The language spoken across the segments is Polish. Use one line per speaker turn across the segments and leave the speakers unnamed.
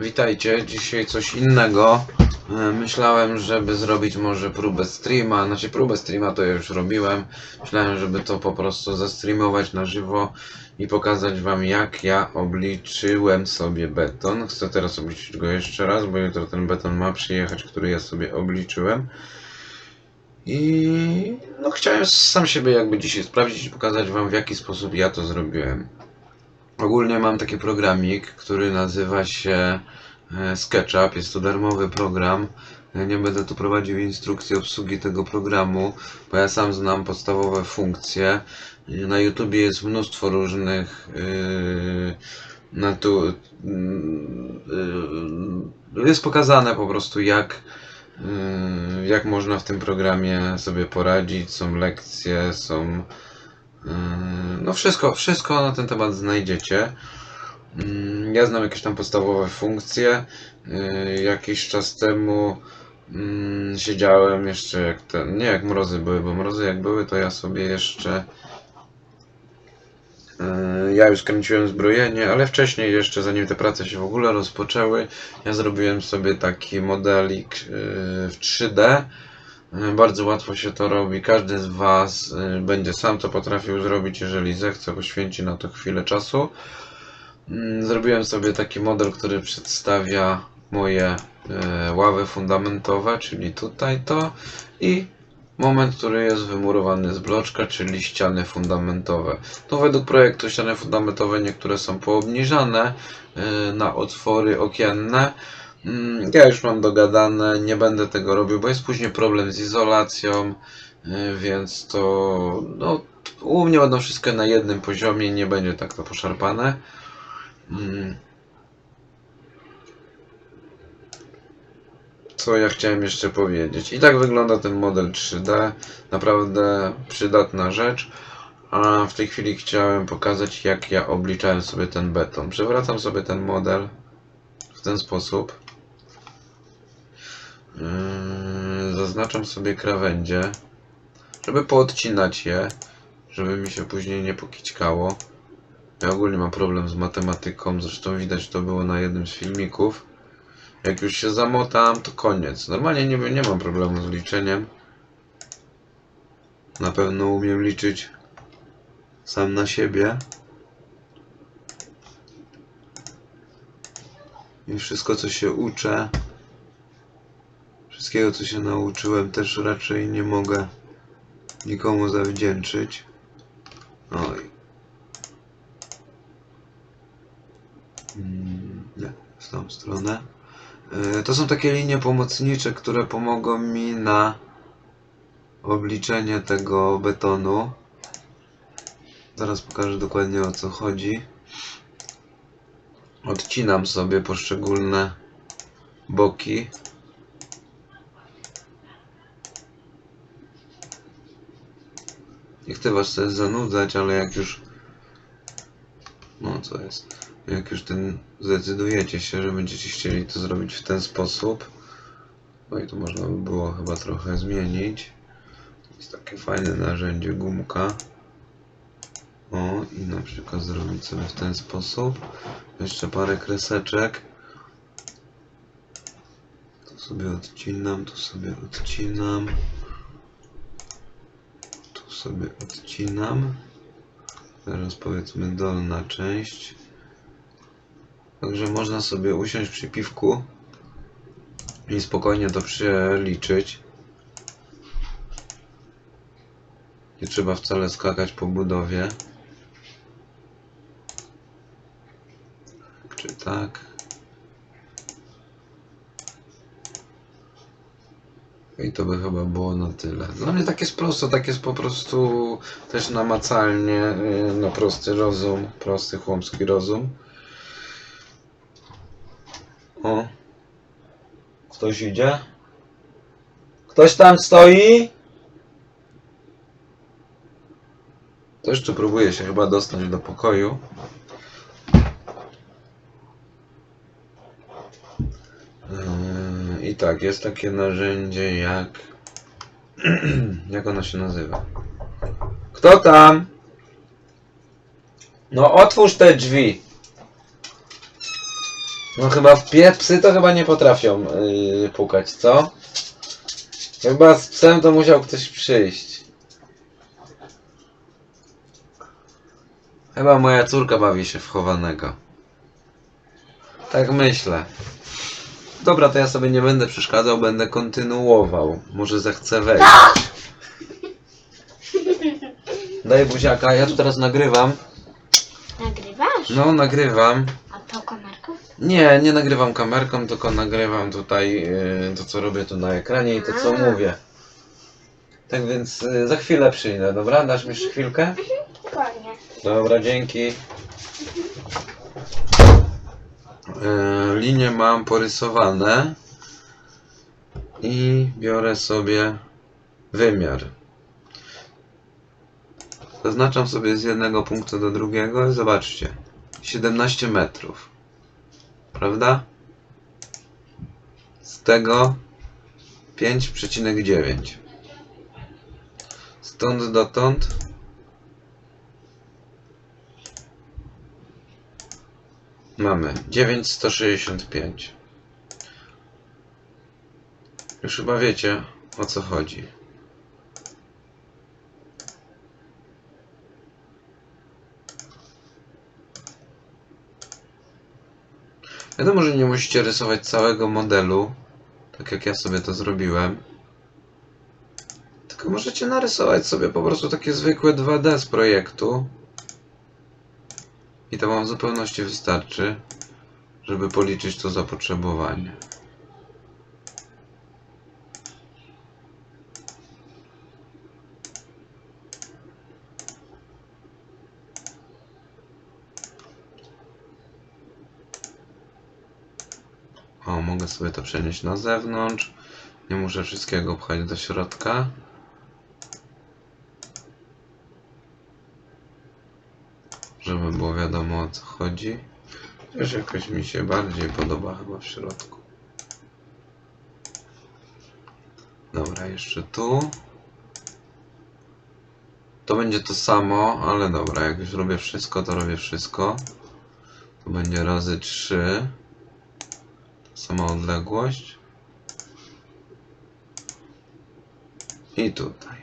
Witajcie, dzisiaj coś innego. E, Myślałem, żeby zrobić może próbę streama, znaczy próbę streama to ja już robiłem. Myślałem, żeby to po prostu zestreamować na żywo i pokazać wam jak ja obliczyłem sobie beton. Chcę teraz obliczyć go jeszcze raz, bo jutro ten beton ma przyjechać, który ja sobie obliczyłem. I no chciałem sam siebie jakby dzisiaj sprawdzić i pokazać wam w jaki sposób ja to zrobiłem. Ogólnie mam taki programik, który nazywa się e, SketchUp. Jest to darmowy program. Ja Nie będę tu prowadził instrukcji obsługi tego programu, bo ja sam znam podstawowe funkcje. I Na YouTubie jest mnóstwo różnych na tu, yy, jest pokazane po prostu jak jak można w tym programie sobie poradzić. Są lekcje, są No wszystko, wszystko na ten temat znajdziecie. Yy, Ja znam jakieś tam podstawowe funkcje. Yy, Jakiś czas temu mm, siedziałem jeszcze jak ten, nie jak mrozy były, bo mrozy jak były, to ja sobie jeszcze yy, ja już kręciłem zbrojenie, ale wcześniej jeszcze, zanim te prace się w ogóle rozpoczęły, ja zrobiłem sobie taki modelik yy, w 3D. E, Bardzo łatwo się to robi. Każdy z Was e, będzie sam to potrafił zrobić, jeżeli zechce, poświęci na to chwilę czasu. Mm, Zrobiłem sobie taki model, który przedstawia moje e, ławy fundamentowe, czyli tutaj to i moment, który jest wymurowany z bloczka, czyli ściany fundamentowe. To według projektu ściany fundamentowe niektóre są poobniżane na otwory okienne. Mm, Ja już mam dogadane, nie będę tego robił, bo jest później problem z izolacją, y, więc to no, u mnie będą wszystkie na jednym poziomie, nie będzie tak to poszarpane. Mm. Co ja chciałem jeszcze powiedzieć? I tak wygląda ten model 3D, naprawdę przydatna rzecz. A w tej chwili chciałem pokazać, jak ja obliczałem sobie ten beton. Przewracam sobie ten model w ten sposób. Yy, zaznaczam sobie krawędzie, żeby poodcinać je, żeby mi się później nie pokićkało. Ja ogólnie mam problem z matematyką, zresztą widać to było na jednym z filmików. Jak już się zamotam, to koniec. Normalnie nie, nie mam problemu z liczeniem. Na pewno umiem liczyć sam na siebie. I wszystko co się uczę, Wszystkiego, co się nauczyłem, też raczej nie mogę nikomu zawdzięczyć. Oj. Mm, Nie, w tą stronę. E, To są takie linie pomocnicze, które pomogą mi na obliczenie tego betonu. Zaraz pokażę dokładnie o co chodzi. Odcinam sobie poszczególne boki. Nie chcę was zanudzać, ale jak już. No co jest? Jak już ten zdecydujecie się, że będziecie chcieli to zrobić w ten sposób. No i to można by było chyba trochę zmienić. Jest takie fajne narzędzie, gumka. O, i na przykład zrobić sobie w ten sposób. Jeszcze parę kreseczek. Tu sobie odcinam, tu sobie odcinam sobie odcinam. Teraz powiedzmy dolna część. Także można sobie usiąść przy piwku i spokojnie to przeliczyć. Nie trzeba wcale skakać po budowie. Czy tak? I to by chyba było na tyle. Dla mnie tak jest prosto, tak jest po prostu też namacalnie, yy, na prosty rozum, prosty chłopski rozum. O. Ktoś idzie? Ktoś tam stoi? To jeszcze próbuje się chyba dostać do pokoju. Yy, I tak, jest takie narzędzie jak. jak ono się nazywa? Kto tam? No, otwórz te drzwi. No chyba w pie psy to chyba nie potrafią yy, pukać, co? Chyba z psem to musiał ktoś przyjść. Chyba moja córka bawi się w chowanego. Tak myślę. Dobra, to ja sobie nie będę przeszkadzał, będę kontynuował. Może zechcę wejść. Daj buziaka, ja tu teraz nagrywam.
Nagrywasz?
No, nagrywam.
A to komarków?
Nie, nie nagrywam kamerką, tylko nagrywam tutaj yy, to, co robię tu na ekranie i to, co
A.
mówię. Tak więc yy, za chwilę przyjdę, dobra? Dasz mi jeszcze chwilkę?
Dokładnie.
Dobra, dzięki. Yy, linie mam porysowane i biorę sobie wymiar. Zaznaczam sobie z jednego punktu do drugiego i zobaczcie. 17 metrów. Prawda? Z tego 5,9. Stąd dotąd Mamy 965. Już chyba wiecie o co chodzi. Wiadomo, że nie musicie rysować całego modelu, tak jak ja sobie to zrobiłem. Tylko możecie narysować sobie po prostu takie zwykłe 2D z projektu. I to wam w zupełności wystarczy, żeby policzyć to zapotrzebowanie. O, mogę sobie to przenieść na zewnątrz. Nie muszę wszystkiego pchać do środka. Żeby było wiadomo o co chodzi. Też jakoś mi się bardziej podoba chyba w środku. Dobra, jeszcze tu. To będzie to samo, ale dobra, jak już robię wszystko, to robię wszystko. To będzie razy 3. Sama odległość. I tutaj.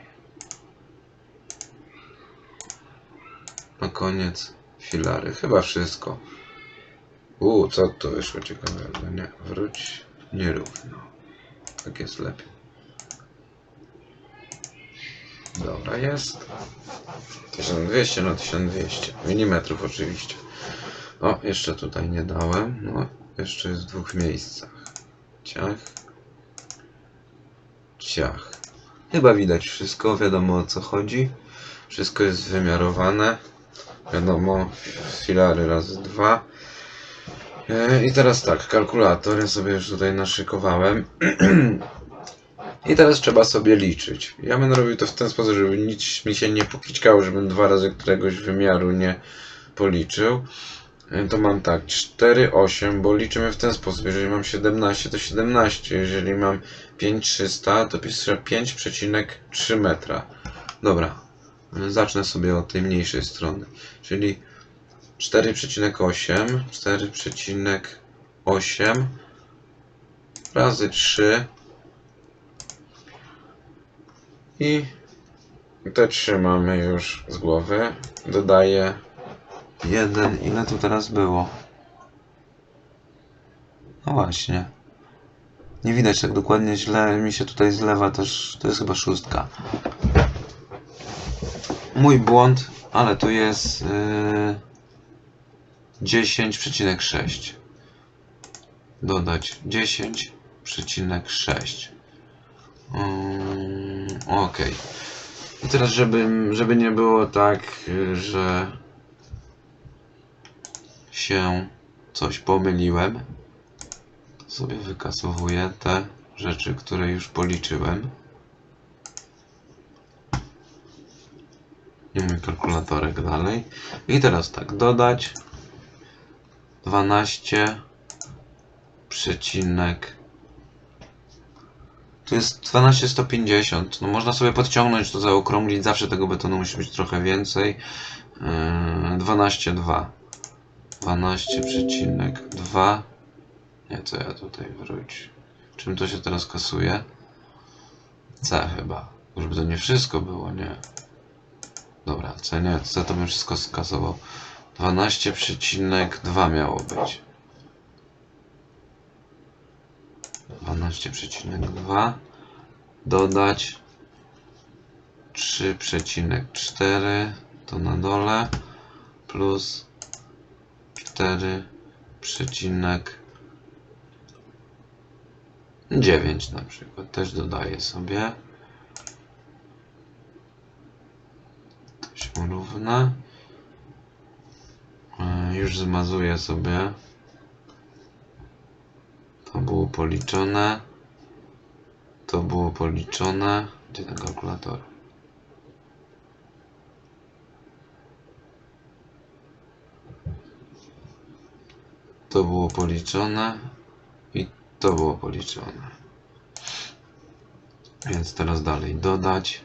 Na koniec filary. Chyba wszystko. U, co tu wyszło ciekawego? Nie, wróć nierówno. Tak jest lepiej. Dobra, jest. 1200 na 1200. Milimetrów oczywiście. O, jeszcze tutaj nie dałem. No, jeszcze jest w dwóch miejscach. Ciach. Ciach. Chyba widać wszystko, wiadomo o co chodzi. Wszystko jest wymiarowane. Wiadomo, filary razy dwa. E, I teraz tak, kalkulator ja sobie już tutaj naszykowałem. I teraz trzeba sobie liczyć. Ja będę robił to w ten sposób, żeby nic mi się nie pokićkało, żebym dwa razy któregoś wymiaru nie policzył. E, To mam tak, 4, 8, bo liczymy w ten sposób. Jeżeli mam 17, to 17. Jeżeli mam 5300, to piszę 5,3 metra. Dobra, zacznę sobie od tej mniejszej strony. Czyli 4,8 4,8 razy 3 i te 3 mamy już z głowy. Dodaję 1. Ile tu teraz było? No właśnie. Nie widać tak dokładnie źle, mi się tutaj zlewa też, to jest chyba szóstka. Mój błąd, ale tu jest yy, 10,6. Dodać 10,6. Ym, ok. I teraz, żeby, żeby nie było tak, y, że się coś pomyliłem, sobie wykasowuję te rzeczy, które już policzyłem. Mój kalkulatorek dalej. I teraz tak, dodać 12 przecinek tu jest 12150. No można sobie podciągnąć to, zaokrąglić. Zawsze tego betonu musi być trochę więcej. Yy, 12,2. 12,2 Nie, co ja tutaj wróć. Czym to się teraz kasuje? C chyba. Żeby to nie wszystko było, nie. Dobra, C nie, C to bym wszystko skasował. 12,2 miało być. 12,2 dodać 3,4 to na dole plus 4,9 na przykład też dodaję sobie się równa E, już zmazuję sobie. To było policzone. To było policzone. Gdzie ten kalkulator? To było policzone i to było policzone. Więc teraz dalej dodać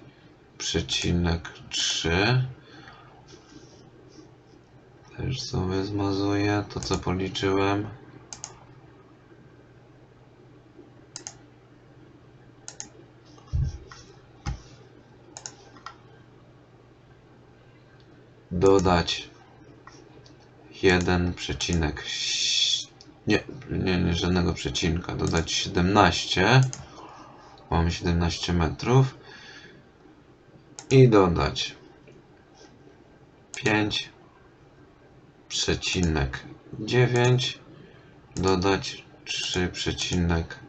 5,3 też sobie zmazuję to co policzyłem. Dodać 1 przecinek nie, nie, nie, żadnego przecinka, dodać 17 mamy 17 metrów i dodać 5 przecinek 9 dodać 3 przecinek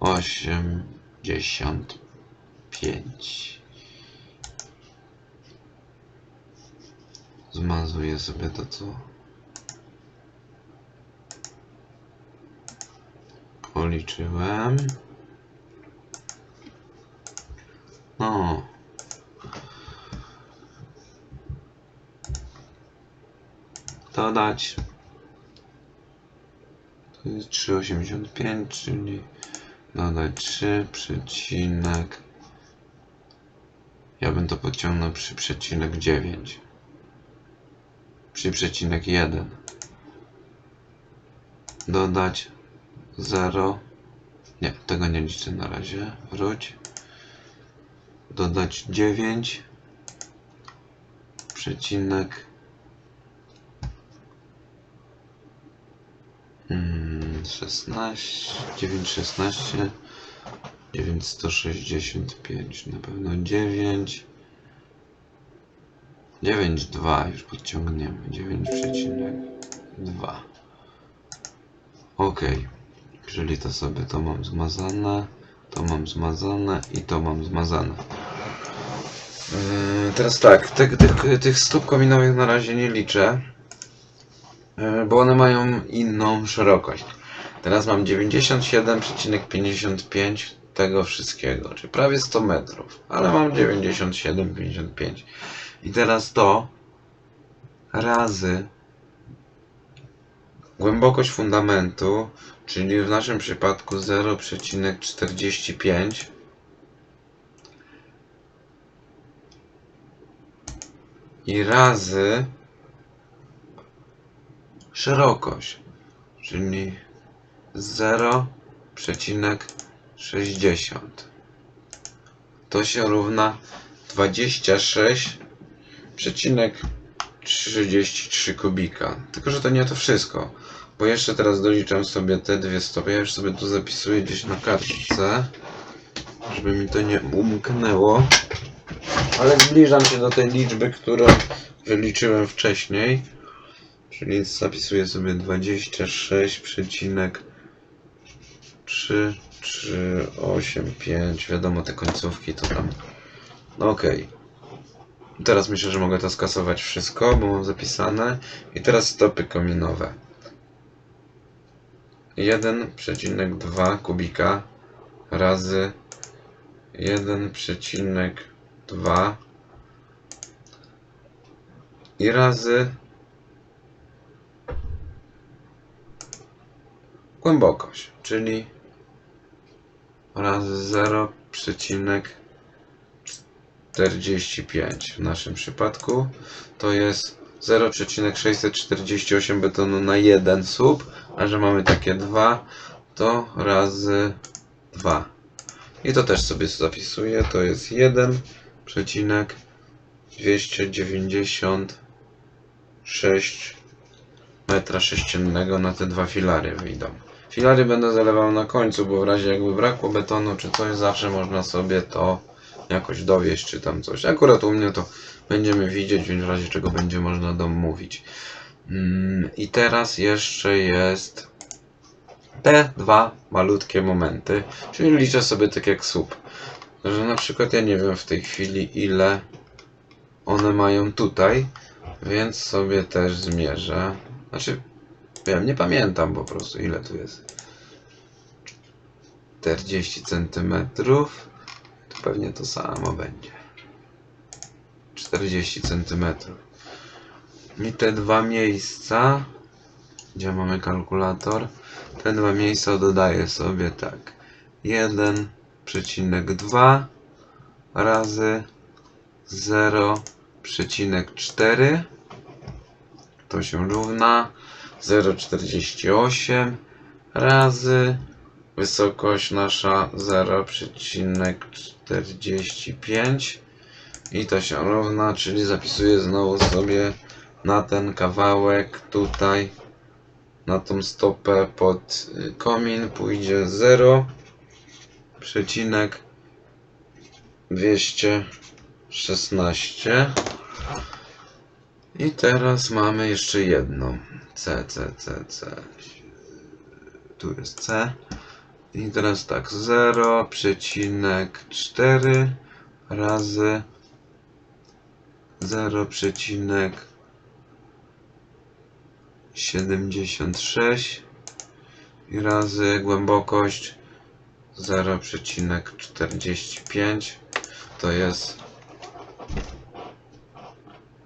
85 Zmazuję sobie to, co policzyłem. No. Dodać. To jest 3,85, czyli dodać 3 przecinek. Ja bym to podciągnął przy przecinek 9. 3,1 dodać 0 nie, tego nie liczę na razie wróć dodać 9 przecinek mm, 16 9 16 965 na pewno 9 9,2 już podciągniemy. 9,2. Ok. Czyli to sobie to mam zmazane, to mam zmazane i to mam zmazane. Yy, teraz tak, tych, tych, tych stóp kominowych na razie nie liczę, yy, bo one mają inną szerokość. Teraz mam 97,55 tego wszystkiego, czyli prawie 100 metrów, ale mam 97,55. I teraz to razy głębokość fundamentu, czyli w naszym przypadku 0,45 i razy szerokość, czyli 0,60. To się równa 26,33 kubika. Tylko, że to nie to wszystko. Bo jeszcze teraz doliczam sobie te dwie stopy. Ja już sobie tu zapisuję gdzieś na kartce, żeby mi to nie umknęło. Ale zbliżam się do tej liczby, którą wyliczyłem wcześniej. Czyli zapisuję sobie 26,3385. Wiadomo, te końcówki to tam. No okej. Teraz myślę, że mogę to skasować wszystko, bo mam zapisane. I teraz stopy kominowe. 1,2 kubika razy 1,2 i razy głębokość, czyli razy 0,45 w naszym przypadku to jest 0,648 betonu na jeden słup, a że mamy takie dwa, to razy 2. I to też sobie zapisuję, to jest 1,296 metra sześciennego na te dwa filary wyjdą. Filary będę zalewał na końcu, bo w razie jakby brakło betonu czy coś, zawsze można sobie to jakoś dowieść, czy tam coś. Akurat u mnie to będziemy widzieć, więc w razie czego będzie można domówić. Mm, I teraz jeszcze jest te dwa malutkie momenty, czyli liczę sobie tak jak słup. Że na przykład ja nie wiem w tej chwili ile one mają tutaj, więc sobie też zmierzę. Znaczy, wiem, nie pamiętam po prostu ile tu jest. 40 centymetrów. To pewnie to samo będzie. 40 centymetrów. I te dwa miejsca, gdzie mamy kalkulator, te dwa miejsca dodaję sobie tak. 1,2 razy 0,4 to się równa 0,48 razy wysokość nasza 0,45 i to się równa, czyli zapisuję znowu sobie na ten kawałek tutaj na tą stopę pod y, komin pójdzie 0 przecinek 216 i teraz mamy jeszcze jedną C, C, C, C. Tu jest C. I teraz tak 0,4 razy 0,76 i razy głębokość 0,45 to jest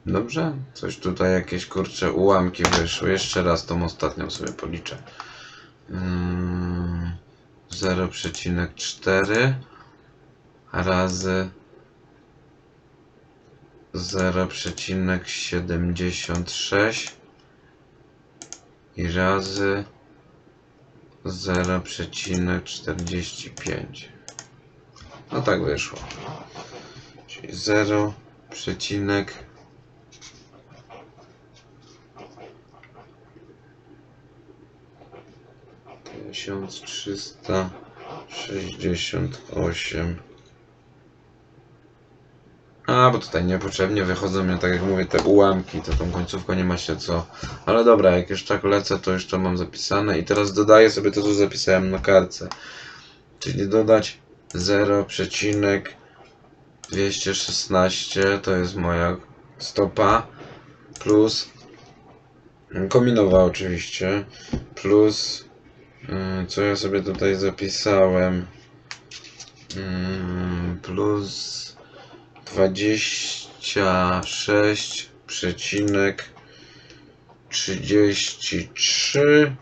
dobrze? Coś tutaj jakieś kurcze ułamki wyszły. Jeszcze raz tą ostatnią sobie policzę. Ym, 0,4 razy 0,76 i razy 0,45. No tak wyszło. Czyli 0, 1368 A, bo tutaj niepotrzebnie wychodzą mnie, tak jak mówię, te ułamki, to tą końcówką nie ma się co. Ale dobra, jak już tak lecę, to już to mam zapisane i teraz dodaję sobie to, co zapisałem na kartce. Czyli dodać 0,216 to jest moja stopa plus kominowa oczywiście plus Co ja sobie tutaj zapisałem? Yy, Plus 26 przecinek 33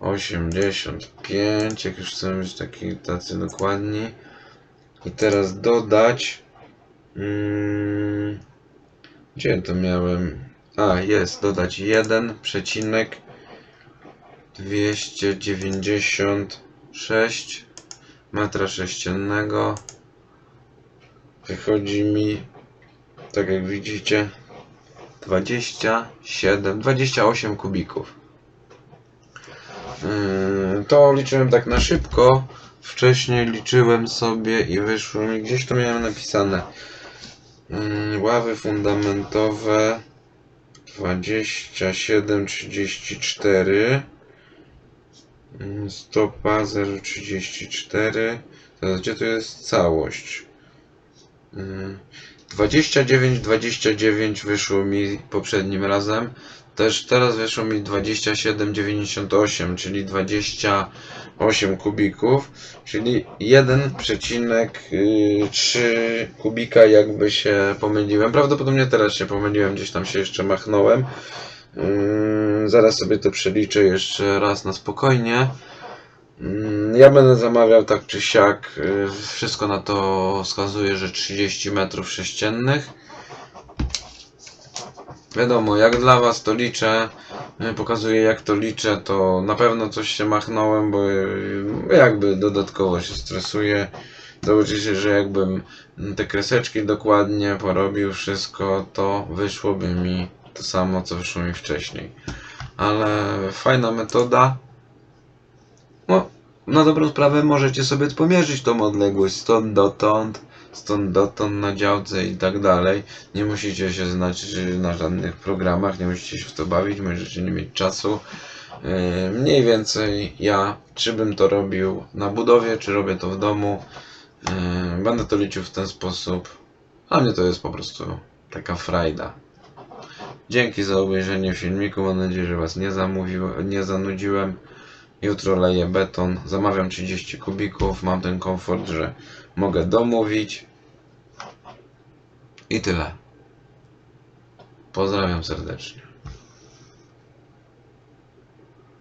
85 jak już chcemy być taki tacy dokładni i teraz dodać mm, gdzie to miałem a jest dodać 1 przecinek 296 metra sześciennego. Wychodzi mi tak jak widzicie 27 28 kubików. Yy, to liczyłem tak na szybko. Wcześniej liczyłem sobie i wyszło mi gdzieś to miałem napisane Yy, ławy fundamentowe 27 34 Mm, Stopa 0,34. Teraz gdzie to jest całość? Mm, 29, 29 wyszło mi poprzednim razem. też teraz wyszło mi 27,98, czyli 28 kubików, czyli 1,3 kubika jakby się pomyliłem. Prawdopodobnie teraz się pomyliłem, gdzieś tam się jeszcze machnąłem. Ym, Zaraz sobie to przeliczę jeszcze raz na spokojnie. Ym, Ja będę zamawiał tak czy siak. y, Wszystko na to wskazuje, że 30 metrów sześciennych. Wiadomo, jak dla Was to liczę, y, pokazuję jak to liczę, to na pewno coś się machnąłem, bo y, jakby dodatkowo się stresuję. Zobaczycie, że jakbym te kreseczki dokładnie porobił wszystko, to wyszłoby mi to samo, co wyszło mi wcześniej. Ale fajna metoda. No, na dobrą sprawę możecie sobie pomierzyć tą odległość stąd dotąd, stąd dotąd na działce i tak dalej. Nie musicie się znać y, na żadnych programach, nie musicie się w to bawić, możecie nie mieć czasu. Yy, Mniej więcej ja, czy bym to robił na budowie, czy robię to w domu, yy, będę to liczył w ten sposób. Dla mnie to jest po prostu taka frajda. Dzięki za obejrzenie filmiku. Mam nadzieję, że Was nie, zamówił, nie zanudziłem. Jutro leję beton. Zamawiam 30 kubików. Mam ten komfort, że mogę domówić. I tyle. Pozdrawiam serdecznie.